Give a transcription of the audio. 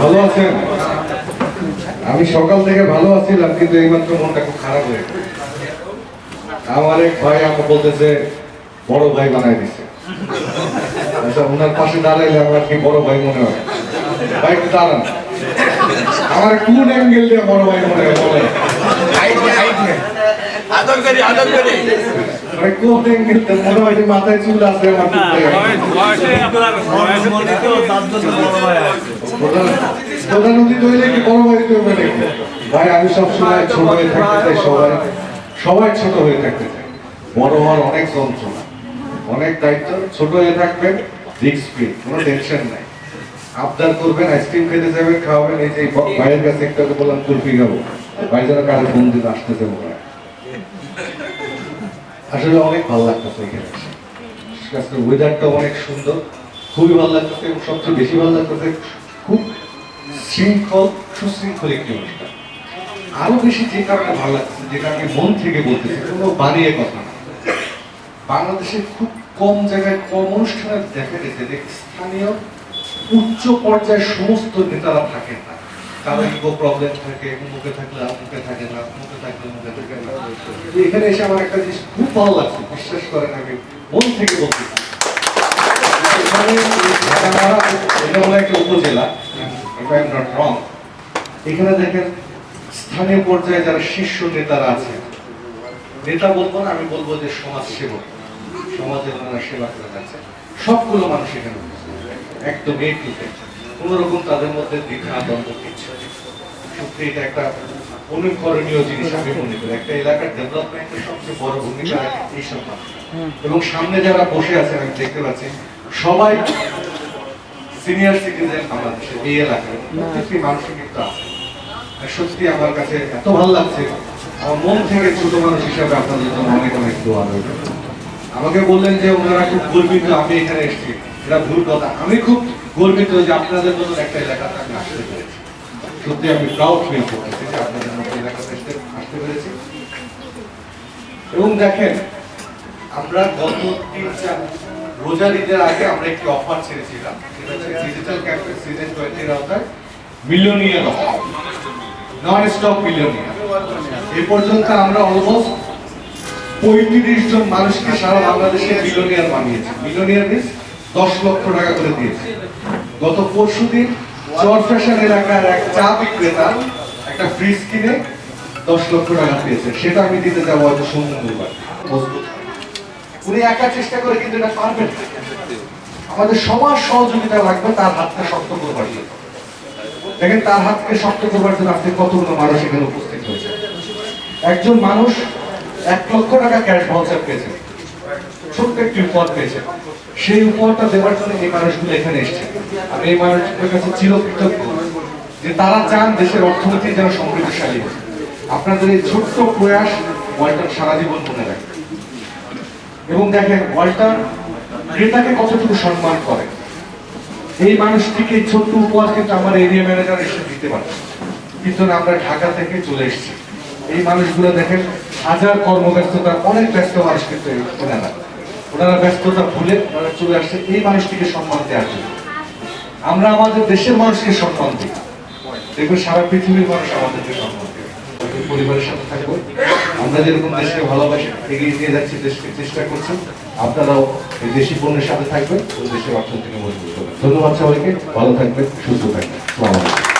ভালো আছেন? আমি সকাল থেকে ভালো আছিলাম, কিন্তু এইমাত্র মনটা খুব খারাপ হয়ে গেছে। আমার এক ভাই আমাকে বলতেছে, বড় ভাই বানাই দিছে। আচ্ছা ওনার পাশে দাঁড়াইলে আমার কি বড় ভাই মনে হয়? ভাই, একটু দাঁড়ান। আমার কোন অ্যাঙ্গেল দিয়ে বড় ভাই মনে হয়? বলেন। আদর করি আদর করি। মাথায় চুল আছে কি। বড় ভাই করবে নাকি? ভাই আমি সবসময় ছোট হয়ে থাকতে চাই সবাই সবাই ছোট হয়ে থাকতে চাই। বড় হওয়ার অনেক যন্ত্রণা অনেক দায়িত্ব। ছোট হয়ে থাকবেন ফ্রি কোনো টেনশন নাই। আবদার করবেন আইসক্রিম খেতে যাবেন খাওয়াবেন এই যে ভাইয়ের কাছে একটা বললাম কুলফি খাব। ভাই যেন কারও ফোন দিন আসতেছে মনে হয় আসলে অনেক ভালো লাগতেছে এখানে। আজকে ওয়েদারটা অনেক সুন্দর, খুবই ভালো লাগতেছে এবং সবচেয়ে বেশি ভালো লাগতেছে খুব শৃঙ্খল, সুশৃঙ্খল একটি অনুষ্ঠান। আরও বেশি যে কারণে ভালো লাগতেছে যেটা আমি মন থেকে বলতেছি, কোনো বানিয়ে কথা না। বাংলাদেশে খুব কম জায়গায় কম অনুষ্ঠানে দেখা গেছে যে স্থানীয় উচ্চ পর্যায়ের সমস্ত নেতারা থাকেন না। কারও ইগো প্রবলেম থাকে মুখে থাকলে মুখে থাকে না মুখে থাকলে মুখে থাকে না। এখানে এসে আমার একটা জিনিস খুব ভালো লাগছে বিশ্বাস করেন আমি মন থেকে ঢাকা এটা একটা উপজেলা wrong, এখানে দেখেন স্থানীয় পর্যায়ে যারা শীর্ষ নেতারা আছে নেতা বলব না আমি বলব যে সমাজ সেবক সমাজের সেবা করে যাচ্ছে সবগুলো মানুষ এখানে। একদম এই টুতে কোন রকম তাদের মধ্যে দ্বিধা দ্বন্দ্ব কিছু সত্যি এটা একটা অনুকরণীয় জিনিস আমি মনে করি। একটা এলাকার ডেভেলপমেন্টের সবচেয়ে বড় ভূমিকা রাখে এইসব মানুষ। এবং সামনে যারা বসে আছে আমি দেখতে পাচ্ছি সবাই সিনিয়র সিটিজেন বাংলাদেশের এই এলাকায় প্রত্যেকটি মানুষই কিন্তু আছে। সত্যি আমার কাছে এত ভালো লাগছে। আমার মন থেকে ছোট মানুষ হিসাবে আপনাদের জন্য অনেক অনেক দোয়া রইল। আমাকে বললেন যে ওনারা খুব গর্বিত আমি এখানে এসেছি। এটা ভুল কথা। আমি খুব গর্বিত যে আপনাদের মতন একটা এলাকাতে আমি আসতে পেরেছি। সত্যি আমি প্রাউড ফিল করতেছি যে আপনাদের মতো এলাকাতে আসতে পেরেছি। এবং দেখেন, আমরা গত তিন চার, রোজার ঈদের আগে আমরা একটি অফার ছেড়েছিলাম। সেটা হচ্ছে ডিজিটাল ক্যাম্পাস সিজন টোয়েন্টির আওতায় millionaire offer non stop millionaire এ পর্যন্ত আমরা অলমোস্ট পঁয়ত্রিশ জন মানুষকে সারা বাংলাদেশে মিলিয়নিয়ার বানিয়েছি। মিলিয়নিয়ার মিন্স দশ লক্ষ টাকা করে দিয়েছে। গত পরশু দিন চর ফ্যাশন এলাকার এক চা বিক্রেতা একটা ফ্রিজ কিনে দশ লক্ষ টাকা পেয়েছে। সেটা আমি দিতে যাব হয়তো মজবুত উনি একা চেষ্টা করে কিন্তু এটা পারবেন আমাদের সবার সহযোগিতা লাগবে তার হাতটা শক্ত করবার জন্য দেখেন, তার হাতকে শক্ত করবার জন্য আজকে কতগুলো মানুষ এখানে উপস্থিত হয়েছে। একজন মানুষ এক লক্ষ টাকা ক্যাশ ভাউচার পেয়েছে। ছোট্ট একটি উপহার পেয়েছে। সেই উপহারটা দেওয়ার জন্য এই মানুষগুলো এখানে এসেছে। আমি এই মানুষগুলোর কাছে চিরকৃতজ্ঞ যে তারা চান দেশের অর্থনীতি যেন সমৃদ্ধশালী আপনাদের এই ছোট্ট প্রয়াস ওয়ালটন সারা জীবন মনে রাখবে এবং দেখেন, ওয়ালটন ক্রেতাকে কতটুকু সম্মান করে। এই মানুষটিকে ছোট্ট উপহার কিন্তু আমার এরিয়া ম্যানেজার এসে দিতে পারে। কিন্তু আমরা ঢাকা থেকে চলে এসেছি। এই মানুষগুলো দেখেন, হাজার কর্মব্যস্ততা অনেক ব্যস্ত মানুষ কিন্তু ওনারা ব্যস্ততা ভুলে ওনারা চলে আসছে। এই মানুষটিকে সম্মান দেওয়ার জন্য। আমরা আমাদের দেশের মানুষকে সম্মান দিই। দেখবেন সারা পৃথিবীর মানুষ আমাদেরকে সম্মান আমাদের পরিবারের সাথে থাকব। আমরা যেরকম দেশকে ভালোবাসি, এগিয়ে নিয়ে যাচ্ছি, দেশকে চেষ্টা করছি। আপনারাও এই দেশি পণ্যের সাথে থাকবেন দেশের অর্থনীতিকে মজবুত করবেন। ধন্যবাদ সবাইকে। ভালো থাকবেন, সুস্থ থাকবেন।